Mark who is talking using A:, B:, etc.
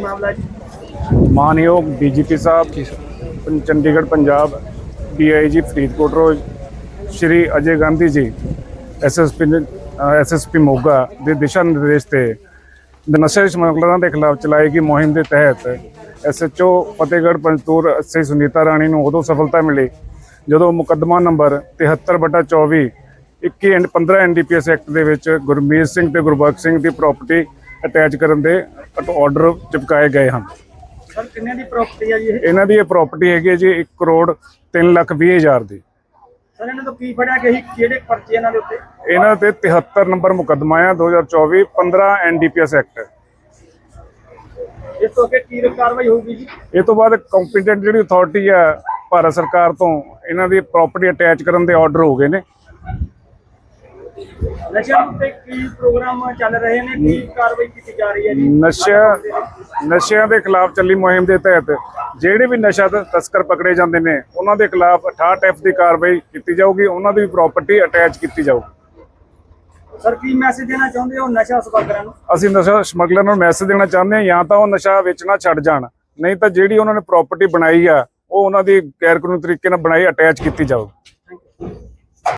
A: ਕੀ ਮਾਮਲਾ ਜੀ?
B: ਮਾਨਯੋਗ ਡੀਜੀਪੀ ਸਾਹਿਬ ਪੰ- ਚੰਡੀਗੜ੍ਹ ਪੰਜਾਬ ਡੀਆਈਜੀ ਫਰੀਦਕੋਟ ਰੋਜ਼ ਸ਼੍ਰੀ ਅਜੇ ਗਾਂਧੀ ਜੀ ਐਸਐਸਪੀ ਐਸਐਸਪੀ ਮੋਗਾ ਦੇ ਦਿਸ਼ਾ ਨਿਰਦੇਸ਼ ਤੇ ਨਸ਼ੇ ਸਮਗਲਰਾਂ ਦੇ ਖਿਲਾਫ ਚਲਾਈ ਗਈ ਮੁਹਿੰਮ ਦੇ ਤਹਿਤ ਐਸਐਚਓ ਫਤਿਹਗੜ੍ਹ ਪੰਜਤੂਰ ਸੇ ਸੁਨੀਤਾ ਰਾਣੀ ਨੂੰ ਉਦੋਂ ਸਫਲਤਾ ਮਿਲੀ ਜਦੋਂ ਮੁਕੱਦਮਾ ਨੰਬਰ 73/24 21 ਐਂਡ 15 ਐਨਡੀਪੀਐਸ ਐਕਟ ਦੇ ਵਿੱਚ ਗੁਰਮੀਤ ਸਿੰਘ ਤੇ ਗੁਰਬਖਸ਼ ਸਿੰਘ ਦੀ ਪ੍ਰਾਪਰਟੀ ਅਟੈਚ ਕਰਨ ਦੇ ਆਰਡਰ ਚਿਪਕਾਏ ਗਏ ਹਨ।
A: ਸਰ ਕਿੰਨੇ ਦੀ ਪ੍ਰਾਪਰਟੀ ਹੈ ਜੀ ਇਹ?
B: ਇਹਨਾਂ ਦੀ ਇਹ ਪ੍ਰਾਪਰਟੀ ਹੈਗੀ ਹੈ ਜੀ 1 ਕਰੋੜ 3 ਲੱਖ 20 ਹਜ਼ਾਰ ਦੀ।
A: ਸਰ ਇਹਨਾਂ ਤੋਂ ਕੀ ਫੜਿਆ ਗਿਆ ਸੀ? ਕਿਹੜੇ ਪਰਚੇ ਇਹਨਾਂ ਦੇ ਉੱਤੇ?
B: ਇਹਨਾਂ ਤੇ 73 ਨੰਬਰ ਮੁਕੱਦਮਾ ਆ 2024 15 ਐਨਡੀਪੀਐਸ ਐਕਟ।
A: ਇਸ ਤੋਂ ਅੱਗੇ ਕੀ ਕਾਰਵਾਈ ਹੋਊਗੀ ਜੀ?
B: ਇਹ ਤੋਂ ਬਾਅਦ ਕੰਪੀਟੈਂਟ ਜਿਹੜੀ ਅਥਾਰਟੀ ਆ ਭਾਰਤ ਸਰਕਾਰ ਤੋਂ ਇਹਨਾਂ ਦੀ ਪ੍ਰਾਪਰਟੀ ਅਟੈਚ ਕਰਨ ਦੇ ਆਰਡਰ ਹੋ ਗਏ ਨੇ।
A: ਨਸ਼ਿਆਂ ਉੱਤੇ ਕੀ ਪ੍ਰੋਗਰਾਮ ਚੱਲ ਰਹੇ ਨੇ? ਕੀ ਕਾਰਵਾਈ ਕੀਤੀ ਜਾ ਰਹੀ ਹੈ ਜੀ?
B: ਨਸ਼ਾ ਨਸ਼ਿਆਂ ਦੇ ਖਿਲਾਫ ਚੱਲੀ ਮੁਹਿੰਮ ਦੇ ਤਹਿਤ ਜਿਹੜੇ ਵੀ ਨਸ਼ਾ ਤਸਕਰ ਪਕੜੇ ਜਾਂਦੇ ਨੇ ਉਹਨਾਂ ਦੇ ਖਿਲਾਫ 68 ਐਫ ਦੀ ਕਾਰਵਾਈ ਕੀਤੀ ਜਾਊਗੀ ਉਹਨਾਂ ਦੀ ਪ੍ਰਾਪਰਟੀ ਅਟੈਚ ਕੀਤੀ ਜਾਊਗੀ।
A: ਸਰ ਕੀ ਮੈਸੇਜ ਦੇਣਾ ਚਾਹੁੰਦੇ ਹੋ ਨਸ਼ਾ ਸਪਾਗਰਾਂ ਨੂੰ?
B: ਅਸੀਂ ਨਸ਼ਾ ਸਮਗਲਰ ਨੂੰ ਮੈਸੇਜ ਦੇਣਾ ਚਾਹੁੰਦੇ ਹਾਂ ਜਾਂ ਤਾਂ ਉਹ ਨਸ਼ਾ ਵੇਚਣਾ ਛੱਡ ਜਾਣ ਨਹੀਂ ਤਾਂ ਜਿਹੜੀ ਉਹਨਾਂ ਨੇ ਪ੍ਰਾਪਰਟੀ ਬਣਾਈ ਆ ਉਹ ਉਹਨਾਂ ਦੀ ਗੈਰ ਕਾਨੂੰਨੀ ਤਰੀਕੇ ਨਾਲ ਬਣਾਈ ਅਟੈਚ ਕੀਤੀ ਜਾਊ